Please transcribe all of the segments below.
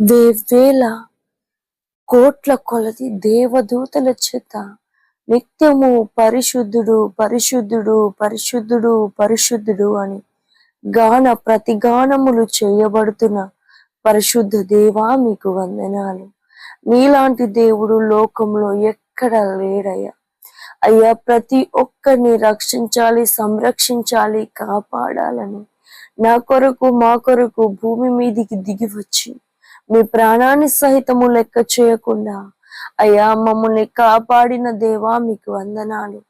వేవేల కోట్ల కొలది దేవదూతల చేత నిత్యము పరిశుద్ధుడు పరిశుద్ధుడు పరిశుద్ధుడు పరిశుద్ధుడు అని గాన ప్రతిగానములు చేయబడుతున్న పరిశుద్ధ దేవా మీకు వందనాలు. నీలాంటి దేవుడు లోకంలో ఎక్కడ లేడయ్యా? అయ్యా ప్రతి ఒక్కరిని రక్షించాలి సంరక్షించాలి కాపాడాలని నా కొరకు మా కొరకు భూమి మీదికి దిగి వచ్చి మీ ప్రాణాన్ని సహితము లెక్క చేయకుండా అయ్యా మమ్మల్ని కాపాడిన దేవా మీకు వందనాలు.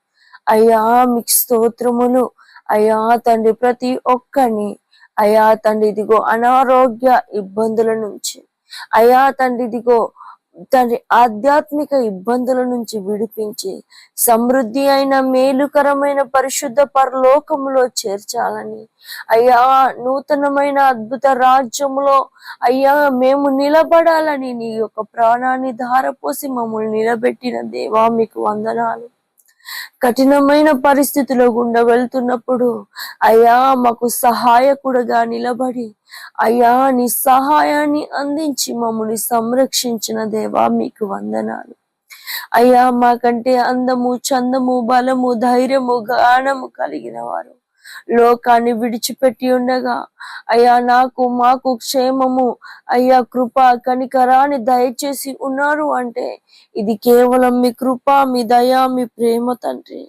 అయ్యా మీకు స్తోత్రములు. అయ్యా తండ్రి ప్రతి ఒక్కరిని. అయ్యా తండ్రి ఇదిగో అనారోగ్య ఇబ్బందుల నుంచి. అయ్యా తండ్రి ఇదిగో తండ్రి ఆధ్యాత్మిక ఇబ్బందుల నుంచి విడిపించి సమృద్ధి అయిన మేలుకరమైన పరిశుద్ధ పరలోకములో చేర్చాలని. అయ్యా నూతనమైన అద్భుత రాజ్యములో అయ్యా మేము నిలబడాలని నీ యొక్క ప్రాణాన్ని ధారపోసి మమ్మల్ని నిలబెట్టిన దేవా మీకు వందనాలు. కఠినమైన పరిస్థితిలో గుండా వెళ్తున్నప్పుడు అయ్యా మాకు సహాయకుడుగా నిలబడి అయ్యా నీ సహాయాన్ని అందించి మమ్మల్ని సంరక్షించిన దేవా మీకు వందనాలు. అయ్యా మాకంటే అందము చందము బలము ధైర్యము గానము కలిగిన వారు. లోకాన్ని విడిచిపెట్టి ఉండగా అయ్యా నాకు మాకు క్షేమము. అయ్యా కృప కనికరాన్ని దయచేసి ఉన్నారు అంటే ఇది కేవలం మీ కృప మీ దయ మీ ప్రేమ తండ్రి.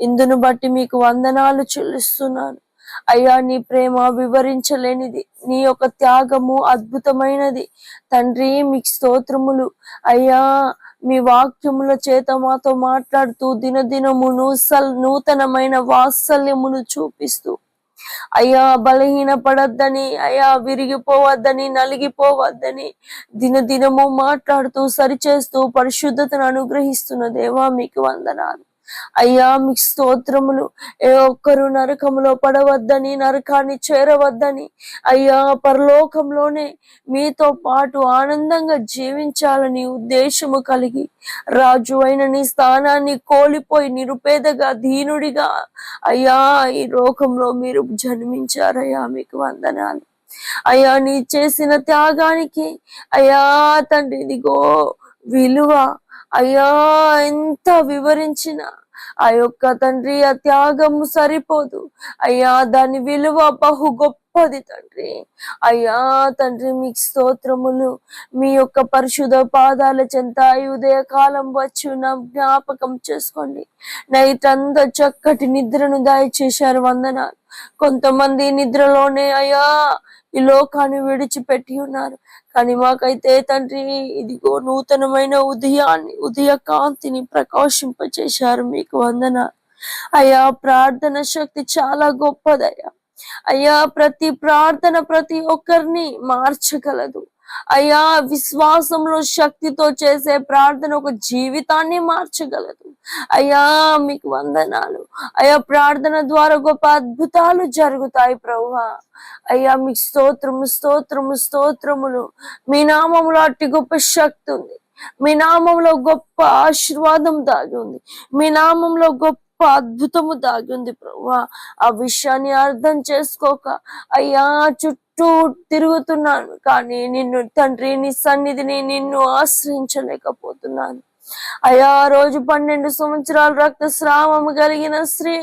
ఇందును బట్టి మీకు వందనాలు చెల్లిస్తున్నాను. అయ్యా నీ ప్రేమ వివరించలేనిది నీ యొక్క త్యాగము అద్భుతమైనది. తండ్రి మీకు స్తోత్రములు. అయ్యా మీ వాక్యముల చేత మాతో మాట్లాడుతూ దినదినము నూసల్ నూతనమైన వాత్సల్యమును చూపిస్తూ అయ్యా బలహీన పడద్దని అయ్యా విరిగిపోవద్దని నలిగిపోవద్దని దినదినము మాట్లాడుతూ సరిచేస్తూ పరిశుద్ధతను అనుగ్రహిస్తున్న దేవా మీకు వందనాలు. అయ్యా మీకు స్తోత్రములు ఏ ఒక్కరు నరకములో పడవద్దని నరకాన్ని చేరవద్దని. అయ్యా పరలోకంలోనే మీతో పాటు ఆనందంగా జీవించాలని ఉద్దేశము కలిగి రాజు అయిన నీ స్థానాన్ని కోల్పోయి నిరుపేదగా దీనుడిగా అయ్యా ఈ లోకంలో మీరు జన్మించారయ్యా మీకు వందనాలు. అయ్యా నీ చేసిన త్యాగానికి అయ్యా తండ్రి ఇదిగో విలువ. అయ్యా ఎంత వివరించిన. ఆ యొక్క తండ్రి ఆ త్యాగము సరిపోదు. అయ్యా దాని విలువ బహు గొప్ప గొప్పది తండ్రి. అయ్యా తండ్రి మీకు స్తోత్రములు. మీ యొక్క పరిశుధ పాదాల చెంత ఉదయ కాలం వచ్చి నా జ్ఞాపకం చేసుకోండి. నైట్ అంతా చక్కటి నిద్రను దయచేశారు వందనాలు. కొంతమంది నిద్రలోనే అయ్యా ఈ లోకాన్ని విడిచిపెట్టి ఉన్నారు. కానీ మాకైతే తండ్రి ఇదిగో నూతనమైన ఉదయాన్ని ఉదయ కాంతిని ప్రకాశింపచేశారు మీకు వందన అయ్యా ప్రార్థన శక్తి చాలా గొప్పదయ్యా. అయ్యా ప్రతి ప్రార్థన ప్రతి ఒక్కరిని మార్చగలదు. అయ్యా విశ్వాసంలో శక్తితో చేసే ప్రార్థన ఒక జీవితాన్ని మార్చగలదు. అయ్యా మీకు వందనాలు. అయ్యా ప్రార్థన ద్వారా గొప్ప అద్భుతాలు జరుగుతాయి ప్రభువా అయ్యా మీకు స్తోత్రము స్తోత్రము స్తోత్రములు. మీ నామంలో అట్టి గొప్ప శక్తి ఉంది. మీ నామంలో గొప్ప ఆశీర్వాదం దాగి ఉంది. మీ నామంలో గొప్ప అద్భుతము దాగి ఉంది ప్రభువా ఆ విషయాన్ని అర్థం చేసుకోక అయ్యా చుట్టూ తిరుగుతున్నాను కానీ నిన్ను తండ్రి నీ సన్నిధిని నిన్ను ఆశ్రయించలేకపోతున్నాను. అయ్యా రోజు పన్నెండు సంవత్సరాలు రక్తస్రావము కలిగిన స్త్రీ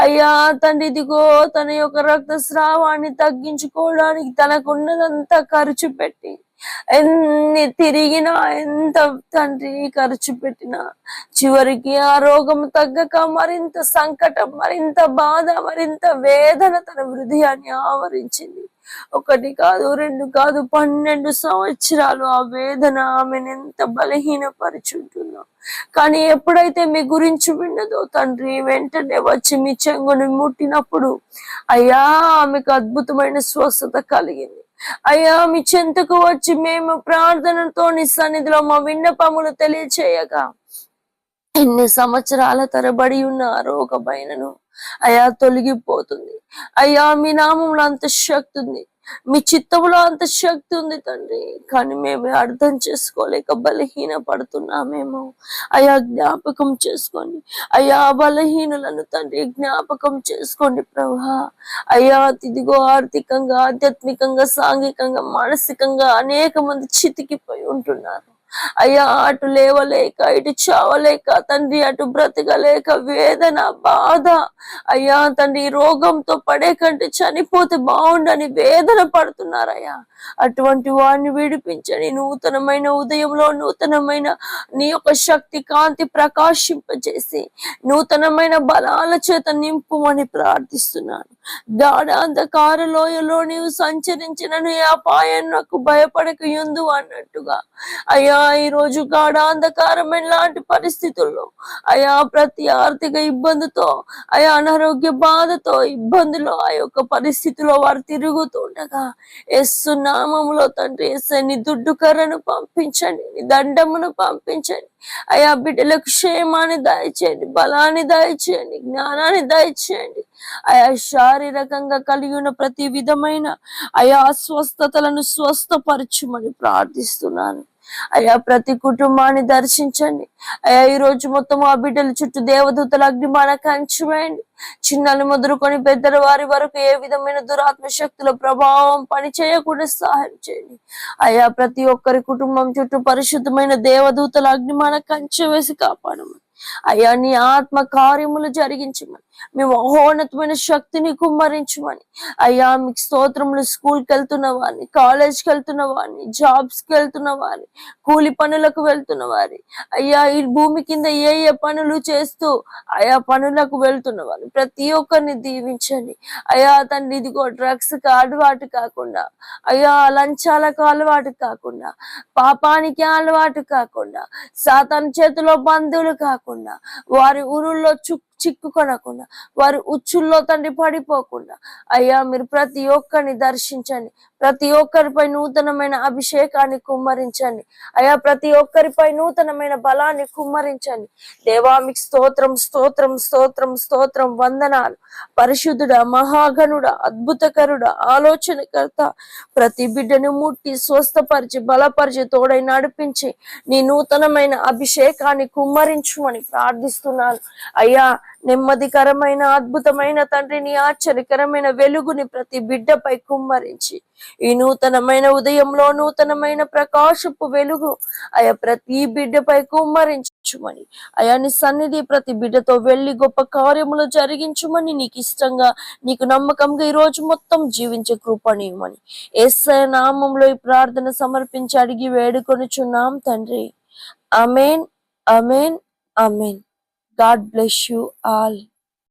అయ్యా తండ్రి ఇదిగో తన యొక్క రక్తస్రావాన్ని తగ్గించుకోవడానికి తనకున్నదంతా ఖర్చు పెట్టి ఎన్ని తిరిగినా ఎంత తండ్రి ఖర్చు పెట్టినా చివరికి ఆ రోగం తగ్గక మరింత సంకటం మరింత బాధ మరింత వేదన తన హృదయాన్ని ఆవరించింది. ఒకటి కాదు రెండు కాదు పన్నెండు సంవత్సరాలు ఆ వేదన ఆమెను ఎంత బలహీనపరుచుంటుందో. కానీ ఎప్పుడైతే మీ గురించి విన్నదో తండ్రి వెంటనే వచ్చి మీ చెంగుని ముట్టినప్పుడు అయ్యా ఆమెకు అద్భుతమైన స్వస్థత కలిగింది. అయ్యా మీ చెంతకు వచ్చి మేము ప్రార్థనతో నీ సన్నిధిలో మా విన్నపములు తెలియచేయగా. ఎన్ని సంవత్సరాల తరబడి ఉన్న ఆ రోగ అయ్యా తొలగిపోతుంది. అయ్యా మీ నామంలో అంత శక్తి ఉంది. మీ చిత్తంలో అంత శక్తి ఉంది తండ్రి కానీ మేము అర్థం చేసుకోలేక బలహీన పడుతున్నామేమో అయా జ్ఞాపకం చేసుకోండి. అయా బలహీనులను తండ్రి జ్ఞాపకం చేసుకోండి ప్రభా. అయ్యా ఇదిగో ఆర్థికంగా ఆధ్యాత్మికంగా సాంఘికంగా మానసికంగా అనేక మంది చితికిపోయి ఉంటున్నారు. అయ్యా అటు లేవలేక ఇటు చావలేక తండ్రి అటు బ్రతకలేక వేదన బాధ. అయ్యా తండ్రి రోగంతో పడే కంటే చనిపోతే బాగుండని వేదన పడుతున్నారయ్యా. అటువంటి వారిని విడిపించని నూతనమైన ఉదయంలో నూతనమైన నీ యొక్క శక్తి కాంతి ప్రకాశింపజేసి నూతనమైన బలాల చేత నింపుమని ప్రార్థిస్తున్నాను. గాఢ అంధకార లోయలో నీవు సంచరించిన నీ అపాయం నాకు భయపడక ఎందు అన్నట్టుగా అయ్యా ఈ రోజు కాడ అంధకారమైన లాంటి పరిస్థితుల్లో అయా ప్రతి ఆర్థిక ఇబ్బందితో అయా అనారోగ్య బాధతో ఇబ్బందులు ఆ యొక్క పరిస్థితిలో వారు తిరుగుతుండగా ఎస్సు నామములో తండ్రి ఎస్సని దుడ్డు కర్రను పంపించండి నీ దండమును పంపించండి. అయా బిడ్డలకు క్షేమాన్ని దయచేయండి బలాన్ని దయచేయండి జ్ఞానాన్ని దయచేయండి. అయా శారీరకంగా కలిగి ఉన్న ప్రతి విధమైన అయా అస్వస్థతలను స్వస్థపరచుమని ప్రార్థిస్తున్నాను. అయ్యా ప్రతి కుటుంబాన్ని దర్శించండి. అయ్యా ఈ రోజు మొత్తం ఆ బిడ్డల చుట్టూ దేవదూతల అగ్నిమాన కంచివేయండి. చిన్నలు మొదలుకొని పెద్దల వారి వరకు ఏ విధమైన దురాత్మ శక్తుల ప్రభావం పని చేయకుండా సహాయం చేయండి. అయ్యా ప్రతి ఒక్కరి కుటుంబం చుట్టూ పరిశుద్ధమైన దేవదూతల అగ్నిమాన కంచె వేసి కాపాడమని. అయ్యా నీ ఆత్మ కార్యములు జరిగించమని. మీ మహోన్నతమైన శక్తిని కుమ్మరించమని. అయ్యా మీకు స్తోత్రములు స్కూల్కి వెళ్తున్న వారిని కాలేజ్కి వెళ్తున్న వారిని జాబ్స్కి వెళ్తున్న వారిని కూలి పనులకు వెళ్తున్న వారి అయ్యా ఈ భూమి కింద ఏ ఏ పనులు చేస్తూ ఆయా పనులకు వెళ్తున్న వారిని ప్రతి ఒక్కరిని దీవించండి. అయ్యా తండ్రి ఇదిగో డ్రగ్స్కి అలవాటు కాకుండా. అయ్యా లంచాలకు అలవాటు కాకుండా. పాపానికి అలవాటు కాకుండా. సాతాన్ చేతిలో బంధువులు కాకుండా. వారి ఊరుల్లో చుక్ చిక్కుకొనకుండా వారి ఉచ్చుల్లో తండ్రి పడిపోకుండా. అయ్యా మీరు ప్రతి ఒక్కరిని దర్శించండి. ప్రతి ఒక్కరిపై నూతనమైన అభిషేకాన్ని కుమ్మరించండి. అయ్యా ప్రతి ఒక్కరిపై నూతనమైన బలాన్ని కుమ్మరించండి. దేవామికి స్తోత్రం స్తోత్రం స్తోత్రం స్తోత్రం వందనాలు. పరిశుద్ధుడ మహాగణుడ అద్భుతకరుడ ఆలోచనకర్త ప్రతి బిడ్డను ముట్టి స్వస్థపరిచి బలపరిచి తోడై నడిపించి నీ నూతనమైన అభిషేకాన్ని కుమ్మరించుమని ప్రార్థిస్తున్నాను. అయ్యా నెమ్మదికరమైన అద్భుతమైన తండ్రి నీ ఆశ్చర్యకరమైన వెలుగుని ప్రతి బిడ్డపై కుమ్మరించి ఈ నూతనమైన ఉదయంలో నూతనమైన ప్రకాశపు వెలుగు అయా ప్రతి బిడ్డపై కుమ్మరించుమని అయాని సన్నిధి ప్రతి బిడ్డతో వెళ్ళి గొప్ప కార్యములు జరిగించుమని నీకు ఇష్టంగా నీకు నమ్మకంగా ఈ రోజు మొత్తం జీవించే కృపణీయమని ఎస్ఐ నామంలో ఈ ప్రార్థన సమర్పించి అడిగి వేడుకొనుచున్నాం తండ్రి. అమేన్ అమేన్ అమేన్ God bless you all.